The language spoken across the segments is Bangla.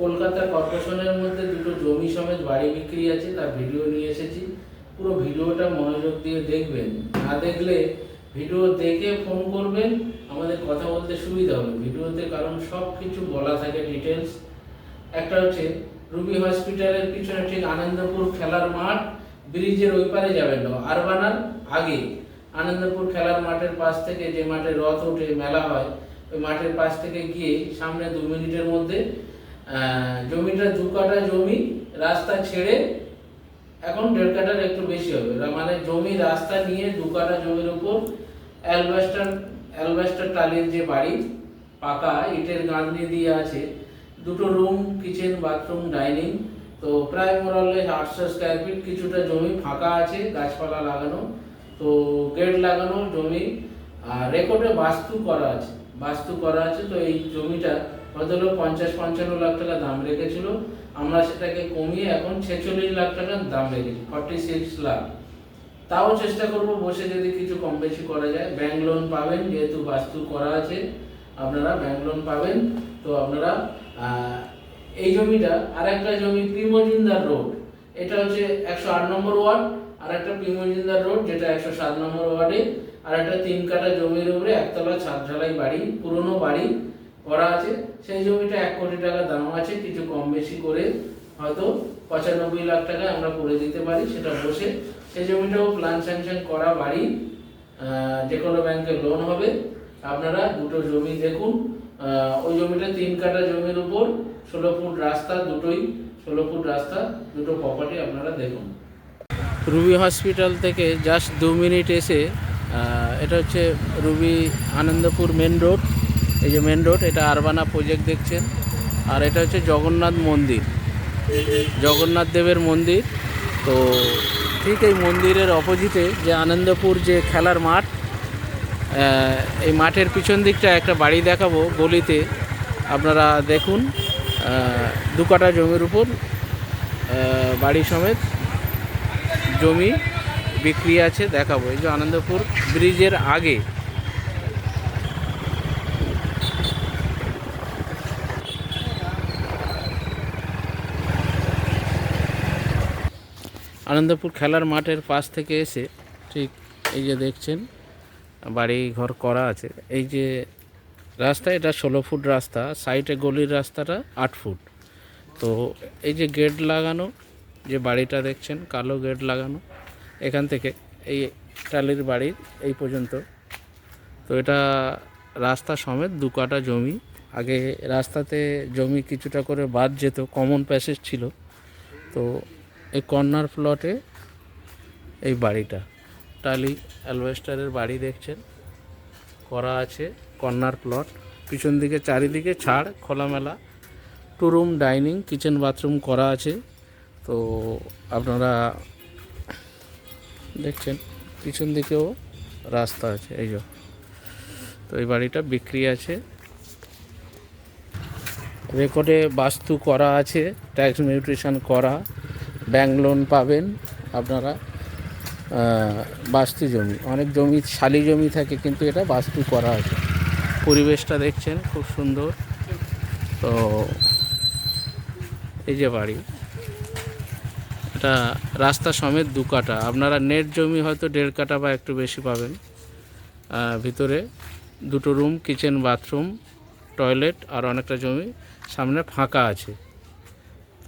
কলকাতা কর্পোরেশনের মধ্যে দুটো জমি সমেত বাড়ি বিক্রি আছে, তার ভিডিও নিয়ে এসেছি। পুরো ভিডিওটা মনোযোগ দিয়ে দেখবেন। না দেখলে ভিডিও দেখে ফোন করবেন, আমাদের কথা বলতে সুবিধা হবে। ভিডিওতে কারণ সব কিছু বলা থাকে ডিটেলস একটা হচ্ছে, রুবি হসপিটালের পিছনে ঠিক আনন্দপুর খেলার মাঠ, ব্রিজের ওই পারে যাবেন না, আরবানার আগে। আনন্দপুর খেলার মাঠের পাশ থেকে যে মাঠে রথ ওঠে, মেলা হয়, ওই মাঠের পাশ থেকে গিয়ে সামনে দু মিনিটের মধ্যে জমিটা দু কাঠা জমি, রাস্তা ছেড়ে এখন দেড় কাঠার একটু বেশি হবে। মানে জমি রাস্তা নিয়ে দু কাঠা জমির উপর অ্যালবাস্টার অ্যালবাস্টার টালির যে বাড়ি, পাকা, ইটের গাঁথনি দিয়ে আছে। দুটো রুম, কিচেন, বাথরুম, ডাইনিং। তো প্রায় মোরালে আটশো স্কোয়ার ফিট কিছুটা জমি ফাঁকা আছে, গাছপালা লাগানো। তো গেট লাগানো জমি। রেকর্ডে বাস্তু করা আছে। বাস্তু করা আছে, তো এই জমিটা ভদ্রলোক পঞ্চাশ পঞ্চান্ন লাখ টাকা দাম রেখেছিল। আমরা সেটাকে কমিয়ে এখন ছেচল্লিশ লাখ টাকার দাম রেখেছি ফর্টি সিক্স লাখ। তাও চেষ্টা করব বসে যদি কিছু কম বেশি করা যায়। ব্যাংক লোন পাবেন, যেহেতু বাস্তু করা আছে, আপনারা ব্যাংক লোন পাবেন। তো আপনারা এই জমিটা আর একটা জমি পি মজুমদার রোড। এটা হচ্ছে একশো আট নম্বর ওয়ার্ড আর একটা পি মজুমদার রোড, যেটা একশো সাত নম্বর ওয়ার্ডে। আর একটা তিন কাঠা জমির উপরে একতলা ছাদ ঢালাই বাড়ি, পুরনো বাড়ি। করা আছে। সেই জমিটা এক কোটি টাকা দাম আছে, কিছু কম বেশি করে হয়তো পঁচানব্বই লাখ টাকায় আমরা করে দিতে পারি সেটা বসে। সেই জমিটাও প্ল্যান স্যাংশন করা বাড়ি যে কোনো ব্যাংকে লোন হবে। আপনারা দুটো জমি দেখুন ওই জমিটা তিন কাঠা জমির উপর, ষোলো ফুট রাস্তা দুটোই, ষোলো ফুট রাস্তা দুটো প্রপার্টি আপনারা দেখুন। রুবি হসপিটাল থেকে জাস্ট দু মিনিট এসে এটা হচ্ছে রুবি আনন্দপুর মেন রোড এই যে মেন রোড এটা আরবানা প্রজেক্ট দেখছেন। আর এটা হচ্ছে জগন্নাথ মন্দির। জগন্নাথ দেবের মন্দির। তো ঠিক এই মন্দিরের অপোজিটে যে আনন্দপুর যে খেলার মাঠ এই মাঠের পিছন দিকটা একটা বাড়ি দেখাবো গলিতে। আপনারা দেখুন দু কাটা জমির উপর বাড়ি সমেত জমি বিক্রি আছে, দেখাবো। এই যে আনন্দপুর ব্রিজের আগে। আনন্দপুর খেলার মাঠের পাশ থেকে এসে ঠিক এই যে দেখছেন, বাড়ি ঘর করা আছে। এই যে রাস্তা, এটা ষোলো ফুট রাস্তা, সাইডে গলির রাস্তাটা আট ফুট। তো এই যে গেট লাগানো, যে বাড়িটা দেখছেন, কালো গেট লাগানো, এখান থেকে এই টালির বাড়ির এই পর্যন্ত। তো এটা রাস্তা সমেত দু কাটা জমি। আগে রাস্তাতে জমি কিছুটা করে বাদ যেত কমন প্যাসেজ ছিল। তো এই কর্নার প্লটে এই বাড়িটা। টালি অ্যালভেস্টারের বাড়ি দেখছেন। করা আছে কর্নার প্লট। পিছন দিকে চারিদিকে ছাড়, খোলামেলা। Two room dining, kitchen bathroom করা আছে। তো আপনারা দেখছেন, পিছন দিকেও রাস্তা আছে, এই যে। তো এই বাড়িটা বিক্রি আছে। রেকর্ডে বাস্তু করা আছে, ট্যাক্স মিউট্রিশন করা। ব্যাংক লোন পাবেন আপনারা বাস্তু জমি। অনেক জমি, শালি জমি থাকে, কিন্তু এটা বাস্তু করা আছে পরিবেশটা দেখছেন, খুব সুন্দর। তো এই যে বাড়ি, এটা রাস্তা সমেত দু কাটা আপনারা নেট জমি হয়তো দেড় কাটা বা একটু বেশি পাবেন। ভিতরে দুটো রুম, কিচেন, বাথরুম, টয়লেট আর অনেকটা জমি সামনে ফাঁকা আছে।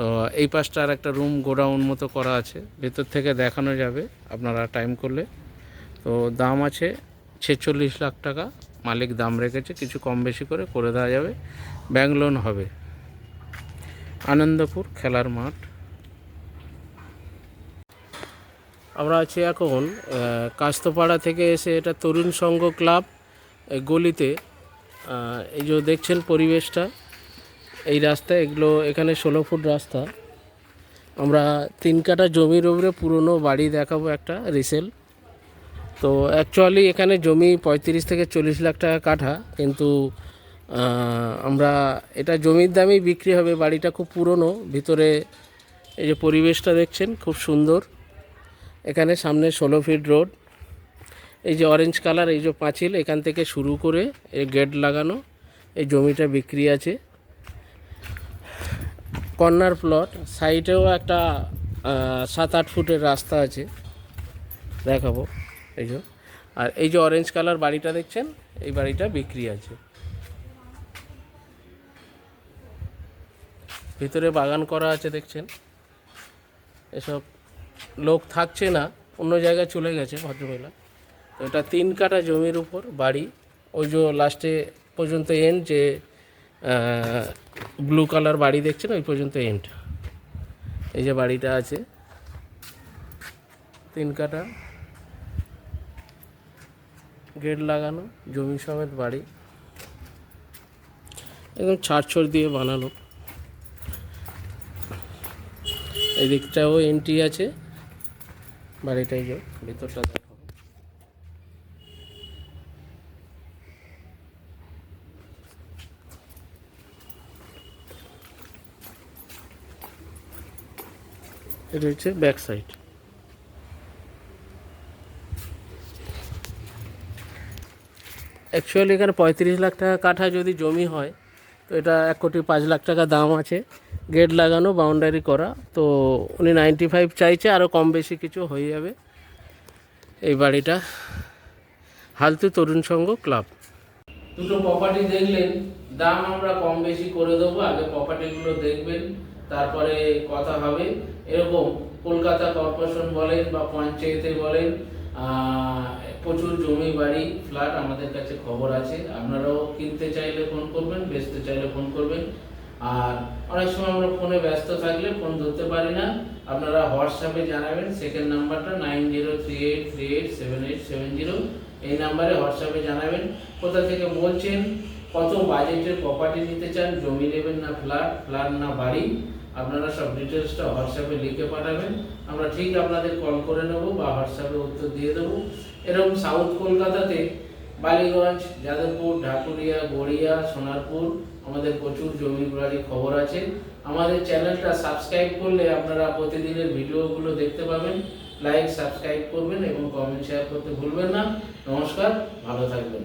তো এই পাশটা আর একটা রুম গোডাউন মতো করা আছে। ভেতর থেকে দেখানো যাবে আপনারা টাইম করলে। তো দাম আছে ছেচল্লিশ লাখ টাকা। মালিক দাম রেখেছে, কিছু কম বেশি করে করে দেওয়া যাবে। ব্যাংক লোন হবে। আনন্দপুর খেলার মাঠ। আমরা আছি এখন কাস্তপাড়া থেকে এসে এটা তরুণ সংঘ ক্লাব গলিতে। এই যে দেখছেন পরিবেশটা এই রাস্তা, এগুলো এখানে ষোলো ফুট রাস্তা। আমরা তিন কাঠা জমির উপরে পুরনো বাড়ি দেখাবো একটা, রিসেল। তো অ্যাকচুয়ালি এখানে জমি পঁয়ত্রিশ থেকে চল্লিশ লাখ টাকা কাঠা, কিন্তু আমরা এটা জমির দামেই বিক্রি হবে। বাড়িটা খুব পুরনো, ভিতরে এই যে পরিবেশটা দেখছেন, খুব সুন্দর। এখানে সামনে ষোলো ফিট রোড। এই যে অরেঞ্জ কালার এই যে পাঁচিল, এখান থেকে শুরু করে এই গেট লাগানো, এই জমিটা বিক্রি আছে। কর্নার প্লট সাইডেও একটা সাত আট ফুটের রাস্তা আছে। দেখাবো, এই যে। আর এই যে অরেঞ্জ কালার বাড়িটা দেখছেন, এই বাড়িটা বিক্রি আছে। ভিতরে বাগান করা আছে, দেখছেন। এসব লোক থাকছে না, অন্য জায়গায় চলে গেছে ভদ্রমহিলা। তো এটা তিন কাঠা জমির উপর বাড়ি। ওই যে লাস্টে পর্যন্ত এন যে ব্লু কালার বাড়ি দেখছেন? ওই পর্যন্ত এন্ড এই যে বাড়িটা আছে। তিন কাটা। গেট লাগানো, জমি সমেত বাড়ি। একদম ছাড়ছড় দিয়ে বানানো। এদিকটাও এন্ট্রি আছে। বাড়িটাই যে ভিতরটা দেখাবো এটা হচ্ছে ব্যাক সাইড অ্যাকচুয়ালি এখানে পঁয়ত্রিশ লাখ টাকা কাঠা যদি জমি হয়, তো এটা এক কোটি পাঁচ লাখ টাকা দাম আছে। গেট লাগানো বাউন্ডারি করা, তো উনি নাইনটি ফাইভ চাইছে আরও কম বেশি কিছু হয়ে যাবে। এই বাড়িটা হালতু তরুণ সংঘ ক্লাব। দুটো প্রপার্টি দেখলেন, দাম আমরা কম বেশি করে দেবো, আগে প্রপার্টিগুলো দেখবেন। তারপরে কথা হবে। এরকম কলকাতা কর্পোরেশন বলেন বা পঞ্চায়েতে বলেন প্রচুর জমি বাড়ি, ফ্ল্যাট আমাদের কাছে খবর আছে। আপনারাও কিনতে চাইলে ফোন করবেন, বেচতে চাইলে ফোন করবেন। আর অনেক সময় আমরা ফোনে ব্যস্ত থাকলে ফোন ধরতে পারি না। আপনারা হোয়াটসঅ্যাপে জানাবেন সেকেন্ড নাম্বারটা nine zero three eight three eight seven eight seven zero এই নাম্বারে হোয়াটসঅ্যাপে জানাবেন, কোথা থেকে বলছেন, কত বাজেটের প্রপার্টি নিতে চান, জমি নেবেন না ফ্ল্যাট ফ্ল্যাট না বাড়ি। আপনারা সব ডিটেলসটা হোয়াটসঅ্যাপে লিখে পাঠাবেন। আমরা ঠিক আপনাদের কল করে নেব বা হোয়াটসঅ্যাপে উত্তর দিয়ে দেবো। এরকম সাউথ কলকাতাতে বালিগঞ্জ, যাদবপুর, ঢাকুরিয়া, গড়িয়া, সোনারপুর আমাদের প্রচুর জমি বাড়ির খবর আছে। আমাদের চ্যানেলটা সাবস্ক্রাইব করলে আপনারা প্রতিদিনের ভিডিওগুলো দেখতে পাবেন। লাইক সাবস্ক্রাইব করবেন এবং কমেন্ট শেয়ার করতে ভুলবেন না। নমস্কার, ভালো থাকবেন।